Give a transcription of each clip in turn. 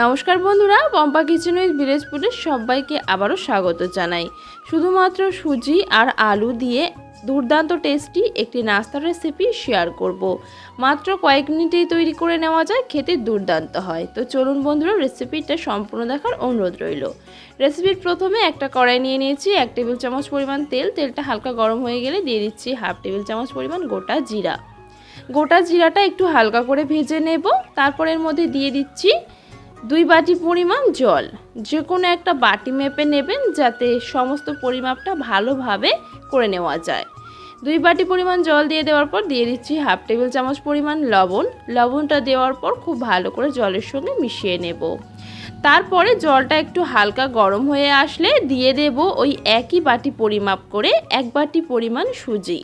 নমস্কার বন্ধুরা, Pampa kitchen with village ফুডের সবাইকে আবারও স্বাগত জানাই। শুধুমাত্র সুজি আর আলু দিয়ে দুর্দান্ত টেস্টি একটি নাস্তার রেসিপি শেয়ার করব। মাত্র কয়েক মিনিটেই তৈরি করে নেওয়া যায়, খেতে দুর্দান্ত হয়। তো চলুন বন্ধুরা রেসিপিটা সম্পূর্ণ দেখার অনুরোধ রইল। রেসিপির প্রথমে একটা কড়াই নিয়ে নিয়েছি, এক টেবিল চামচ পরিমাণ তেল। তেলটা হালকা গরম হয়ে গেলে দিয়ে দিচ্ছি হাফ টেবিল চামচ পরিমাণ গোটা জিরা। গোটা জিরাটা একটু হালকা করে ভেজে নেব। তারপর এর মধ্যে দিয়ে দিচ্ছি দুই বাটি পরিমাণ জল। যে কোনো একটা বাটি মেপে নেবেন যাতে সমস্ত পরিমাপটা ভালোভাবে করে নেওয়া যায়। দুই বাটি পরিমাণ জল দিয়ে দেওয়ার পর দিয়ে দিচ্ছি হাফ টেবিল চামচ পরিমাণ লবণ। লবণটা দেওয়ার পর খুব ভালো করে জলের সঙ্গে মিশিয়ে নেব। তারপরে জলটা একটু হালকা গরম হয়ে আসলে দিয়ে দেব ওই একই বাটি পরিমাপ করে এক বাটি পরিমাণ সুজি।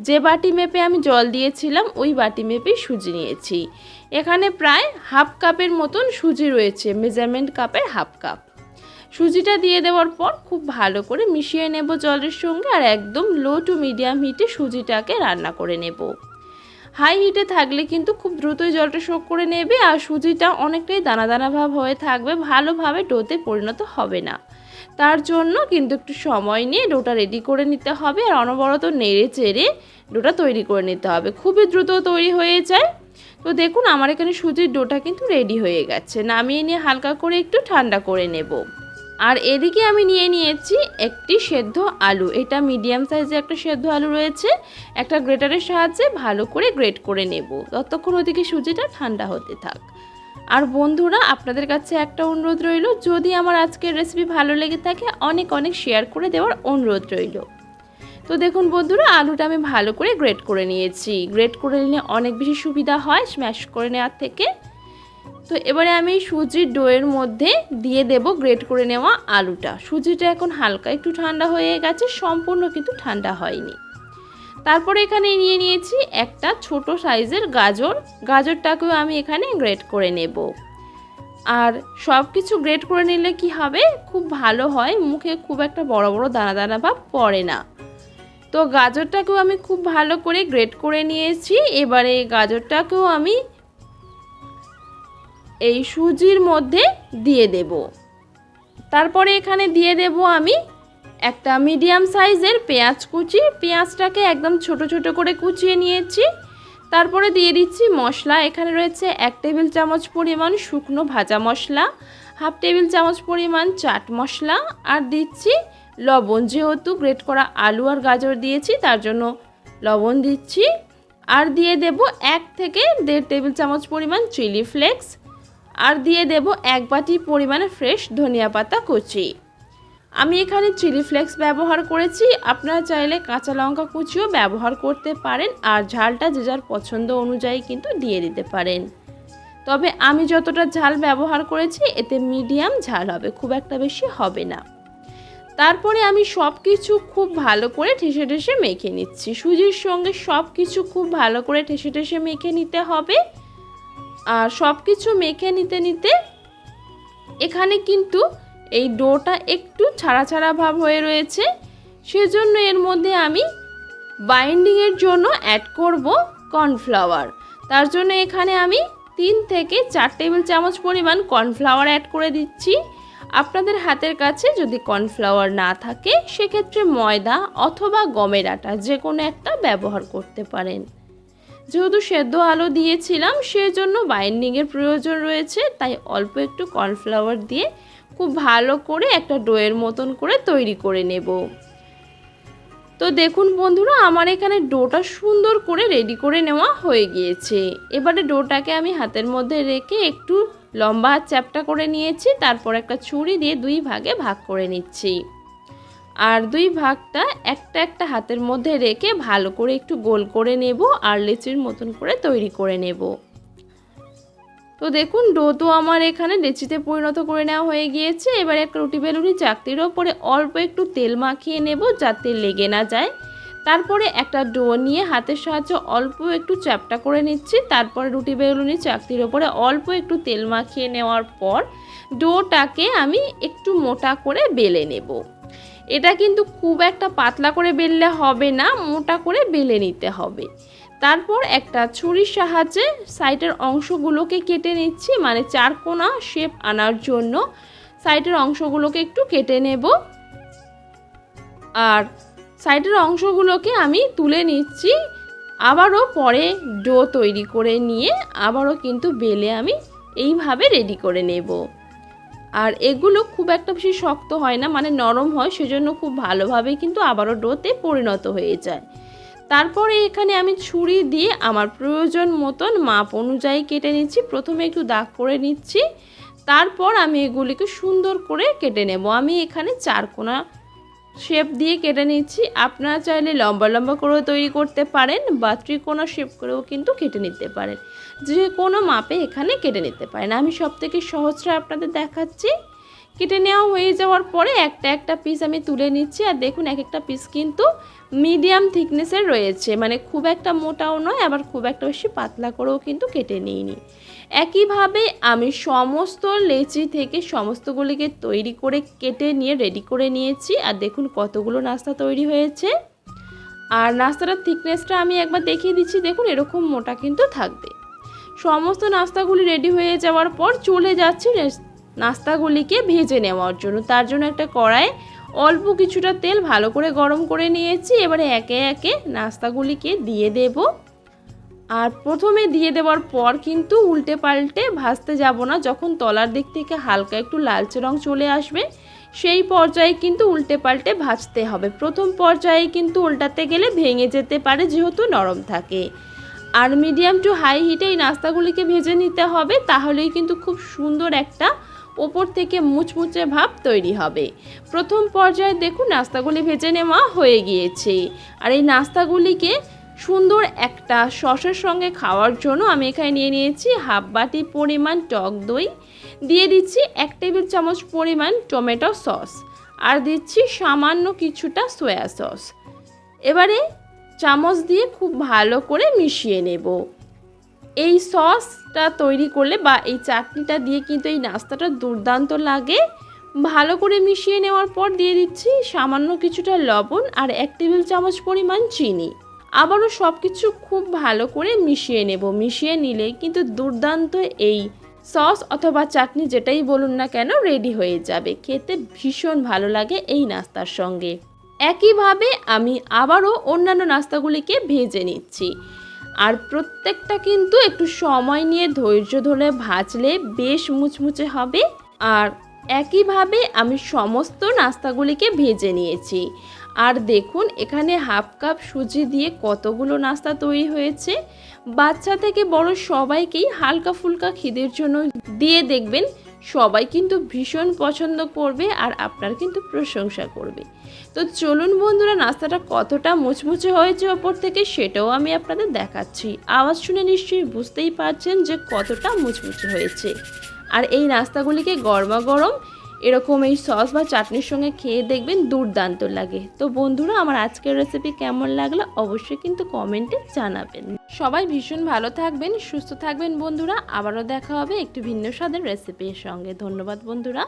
যে বাটি মেপে আমি জল দিয়েছিলাম, ওই বাটি মেপেই সুজি নিয়েছি। এখানে প্রায় হাফ কাপের মতন সুজি রয়েছে, মেজারমেন্ট কাপের হাফ কাপ। সুজিটা দিয়ে দেওয়ার পর খুব ভালো করে মিশিয়ে নেব জলের সঙ্গে আর একদম লো টু মিডিয়াম হিটে সুজিটাকে রান্না করে নেব। হাই হিটে থাকলে কিন্তু খুব দ্রুতই জলটা শোক করে নেবে আর সুজিটা অনেকটাই দানা দানা ভাব হয়ে থাকবে, ভালোভাবে ডোতে পরিণত হবে না। তার জন্য কিন্তু একটু সময় নিয়ে ডোটা রেডি করে নিতে হবে। আর অনবরত নেড়ে চেড়ে ডোটা তৈরি করে নিতে হবে। খুবই দ্রুত তৈরি হয়ে যায়। তো দেখুন, আমার এখানে সুজির ডোটা কিন্তু রেডি হয়ে গেছে। নামিয়ে নিয়ে হালকা করে একটু ঠান্ডা করে নেব। আর এদিকে আমি নিয়ে নিয়েছি একটি সেদ্ধ আলু। এটা মিডিয়াম সাইজে একটা সেদ্ধ আলু রয়েছে। একটা গ্রেটারের সাহায্যে ভালো করে গ্রেট করে নেব। ততক্ষণ ওদিকে সুজিটা ঠান্ডা হতে থাক। আর বন্ধুরা, আপনাদের কাছে একটা অনুরোধ রইল, যদি আমার আজকের রেসিপি ভালো লেগে থাকে, অনেক অনেক শেয়ার করে দেওয়ার অনুরোধ রইল। তো দেখুন বন্ধুরা, আলুটা আমি ভালো করে গ্রেট করে নিয়েছি। গ্রেট করে নিলে অনেক বেশি সুবিধা হয় স্ম্যাশ করে নেওয়ার থেকে। তো এবারে আমি সুজির ডোয়ের মধ্যে দিয়ে দেব গ্রেট করে নেওয়া আলুটা। সুজিটা এখন হালকা একটু ঠান্ডা হয়ে গেছে, সম্পূর্ণ কিন্তু ঠান্ডা হয়নি। তারপরে এখানে নিয়ে নিয়েছি একটা ছোট সাইজের গাজর। গাজরটাকেও আমি এখানে গ্রেট করে নেব। আর সব কিছু গ্রেট করে নিলে কি হবে? খুব ভালো হয়, মুখে খুব একটা বড় বড় দানা দানা ভাব পড়ে না। তো গাজরটাকেও আমি খুব ভালো করে গ্রেট করে নিয়েছি। এবারে গাজরটাকেও আমি এই সুজির মধ্যে দিয়ে দেব। তারপরে এখানে দিয়ে দেব আমি একটা মিডিয়াম সাইজের পেঁয়াজ কুচি। পেঁয়াজটাকে একদম ছোট ছোট করে কুচিয়ে নিয়েছি। তারপরে দিয়ে দিচ্ছি মশলা। এখানে রয়েছে এক টেবিল চামচ পরিমাণ শুকনো ভাজা মশলা, হাফ টেবিল চামচ পরিমাণ চাট মশলা আর দিচ্ছি লবণ। যেহেতু গ্রেট করা আলু আর গাজর দিয়েছি, তার জন্য লবণ দিচ্ছি। আর দিয়ে দেব এক থেকে দেড় টেবিল চামচ পরিমাণ চিলি ফ্লেক্স। আর দিয়ে দেব এক বাটি পরিমাণে ফ্রেশ ধনিয়া পাতা কুচি। আমি এখানে চিলি ফ্লেক্স ব্যবহার করেছি। আপনারা চাইলে কাঁচা লঙ্কা কুচিও ব্যবহার করতে পারেন আর ঝালটা যে যার পছন্দ অনুযায়ী কিন্তু দিয়ে দিতে পারেন। তবে আমি যতটা ঝাল ব্যবহার করেছি, এতে মিডিয়াম ঝাল হবে, খুব একটা বেশি হবে না। তারপরে আমি সব কিছু খুব ভালো করে ঠেসে ঠেসে মেখে নিচ্ছি। সুজির সঙ্গে সব কিছু খুব ভালো করে ঠেসে ঠেসে মেখে নিতে হবে। আর সব কিছু মেখে নিতে নিতে এখানে কিন্তু এই ডোটা একটু ছাড়া ছাড়া ভাব হয়ে রয়েছে, সেজন্য এর মধ্যে আমি বাইন্ডিংয়ের জন্য অ্যাড করব কর্নফ্লাওয়ার। তার জন্য এখানে আমি তিন থেকে চার টেবিল চামচ পরিমাণ কর্নফ্লাওয়ার অ্যাড করে দিচ্ছি। আপনাদের হাতের কাছে যদি কর্নফ্লাওয়ার না থাকে, সেক্ষেত্রে ময়দা অথবা গমের আটা যে কোনো একটা ব্যবহার করতে পারেন। যেহেতু সেদ্ধ আলো দিয়েছিলাম, সেজন্য বাইন্ডিংয়ের প্রয়োজন রয়েছে, তাই অল্প একটু কর্নফ্লাওয়ার দিয়ে খুব ভালো করে একটা ডোয়ের মতন করে তৈরি করে নেব। তো দেখুন বন্ধুরা, আমার এখানে ডোটা সুন্দর করে রেডি করে নেওয়া হয়ে গিয়েছে। এবারে ডোটাকে আমি হাতের মধ্যে রেখে একটু লম্বা চ্যাপটা করে নিয়েছি, তারপর একটা ছুরি দিয়ে দুই ভাগে ভাগ করে নিচ্ছি। আর দুই ভাগটা একটা একটা হাতের মধ্যে রেখে ভালো করে একটু গোল করে নেব আর লেচির মতন করে তৈরি করে নেব। তো দেখুন, ডো তো আমার এখানে লেচিতে পরিণত করে নেওয়া হয়ে গিয়েছে। এবার একটা রুটি বেলুনি চাকতির ওপরে অল্প একটু তেল মাখিয়ে নেব যাতে লেগে না যায়। তারপরে একটা ডো নিয়ে হাতের সাহায্যে অল্প একটু চ্যাপটা করে নিচ্ছি। তারপরে রুটি বেলুনি চাকতির ওপরে অল্প একটু তেল মাখিয়ে নেওয়ার পর ডোটাকে আমি একটু মোটা করে বেলে নেব। এটা কিন্তু খুব একটা পাতলা করে বেললে হবে না, মোটা করে বেলে নিতে হবে। তারপর একটা ছুরির সাহায্যে সাইডের অংশগুলোকে কেটে নিচ্ছি মানে চারকোনা শেপ আনার জন্য। সাইডের অংশগুলোকে একটু কেটে নেব। আর সাইডের অংশগুলোকে আমি তুলে নিচ্ছি, আবারও পরে ডো তৈরি করে নিয়ে আবারও কিন্তু বেলে আমি এইভাবে রেডি করে নেব। আর এগুলো খুব একটা বেশি শক্ত হয় না মানে নরম হয়, সেজন্য খুব ভালোভাবে কিন্তু আবারও ডোতে পরিণত হয়ে যায়। তারপরে এখানে আমি ছুরি দিয়ে আমার প্রয়োজন মতন মাপ অনুযায়ী কেটে নিচ্ছি। প্রথমে একটু দাগ করে নিচ্ছি। তারপর আমি এগুলিকে সুন্দর করে কেটে নেব। আমি এখানে চারকোনা শেপ দিয়ে কেটে নিচ্ছি। আপনারা চাইলে লম্বা লম্বা করেও তৈরি করতে পারেন বা ত্রিকোণা শেপ করেও কিন্তু কেটে নিতে পারেন। যে কোনো মাপে এখানে কেটে নিতে পারেন। আমি সব থেকে সহজটা আপনাদের দেখাচ্ছি। কেটে নেওয়া হয়ে যাওয়ার পরে একটা একটা পিস আমি তুলে নিচ্ছি। আর দেখুন, এক একটা পিস কিন্তু মিডিয়াম থিকনেসের রয়েছে। মানে খুব একটা মোটাও নয়, আবার খুব একটা বেশি পাতলা করেও কিন্তু কেটে নিইনি। একইভাবে আমি সমস্ত লেচি থেকে সমস্তগুলিকে তৈরি করে কেটে নিয়ে রেডি করে নিয়েছি। আর দেখুন, কতগুলো নাস্তা তৈরি হয়েছে। আর নাস্তাটার থিকনেসটা আমি একবার দেখিয়ে দিচ্ছি। দেখুন, এরকম মোটা কিন্তু থাকবে। সমস্ত নাস্তাগুলি রেডি হয়ে যাওয়ার পর চলে যাচ্ছি নাস্তাগুলিকে ভেজে নেওয়ার জন্য। তার জন্য একটা কড়াই অল্প কিছুটা তেল ভালো করে গরম করে নিয়েছি। এবারে একে একে নাস্তাগুলিকে দিয়ে দেব। আর প্রথমে দিয়ে দেওয়ার পর কিন্তু উল্টে পাল্টে ভাজতে যাব না। যখন তলার দিক থেকে হালকা একটু লালচে রং চলে আসবে, সেই পর্যায়ে কিন্তু উল্টে পাল্টে ভাজতে হবে। প্রথম পর্যায়ে কিন্তু উল্টাতে গেলে ভেঙে যেতে পারে যেহেতু নরম থাকে। আর মিডিয়াম টু হাই হিটে এই নাস্তাগুলিকে ভেজে নিতে হবে। তাহলেই কিন্তু খুব সুন্দর একটা ওপর থেকে মুচমুচে ভাব তৈরি হবে। প্রথম পর্যায়ে দেখুন, নাস্তাগুলি ভেজে নেওয়া হয়ে গিয়েছে। আর এই নাস্তাগুলিকে সুন্দর একটা সসের সঙ্গে খাওয়ার জন্য আমি এখানে নিয়ে নিয়েছি হাফ বাটি পরিমাণ টক দই, দিয়ে দিচ্ছি এক টেবিল চামচ পরিমাণ টমেটো সস, আর দিচ্ছি সামান্য কিছুটা সয়া সস। এবারে চামচ দিয়ে খুব ভালো করে মিশিয়ে নেব। এই সসটা তৈরি করলে বা এই চাটনিটা দিয়ে কিন্তু এই নাস্তাটা দুর্দান্ত লাগে। ভালো করে মিশিয়ে নেওয়ার পর দিয়ে দিচ্ছি সামান্য কিছুটা লবণ আর এক টেবিল চামচ পরিমাণ চিনি। আবারও সব কিছু খুব ভালো করে মিশিয়ে নেব। মিশিয়ে নিলে কিন্তু দুর্দান্ত এই সস অথবা চাটনি যেটাই বলুন না কেন রেডি হয়ে যাবে। খেতে ভীষণ ভালো লাগে এই নাস্তার সঙ্গে। একইভাবে আমি আবারও অন্যান্য নাস্তাগুলিকে ভেজে নিচ্ছি। আর প্রত্যেকটা কিন্তু একটু সময় নিয়ে ধৈর্য ধরে ভাজলে বেশ মুচমুচে হবে। আর একইভাবে আমি সমস্ত নাস্তাগুলিকে ভেজে নিয়েছি। আর দেখুন, এখানে হাফ কাপ সুজি দিয়ে কতগুলো নাস্তা তৈরি হয়েছে। বাচ্চা থেকে বড় সবাইকেই হালকা ফুলকা খিদের জন্য দিয়ে দেখবেন সবাই কিন্তু ভীষণ পছন্দ করবে আর আপনার কিন্তু প্রশংসা করবে। তো চলুন বন্ধুরা, নাস্তাটা কতটা মুচমুচে হয়েছে ওপর থেকে সেটাও আমি আপনাদের দেখাচ্ছি। আওয়াজ শুনে নিশ্চয়ই বুঝতেই পারছেন যে কতটা মুচমুচে হয়েছে। আর এই নাস্তাগুলিকে গরমা গরম এরকম এই সস বা চাটনির সঙ্গে খেয়ে দেখবেন দুর্দান্ত লাগে। তো বন্ধুরা, আমার আজকের রেসিপি কেমন লাগল অবশ্যই কিন্তু কমেন্টে জানাবেন। সবাই ভীষণ ভালো থাকবেন, সুস্থ থাকবেন বন্ধুরা। আবারও দেখা হবে একটু ভিন্ন স্বাদের রেসিপির সঙ্গে। ধন্যবাদ বন্ধুরা।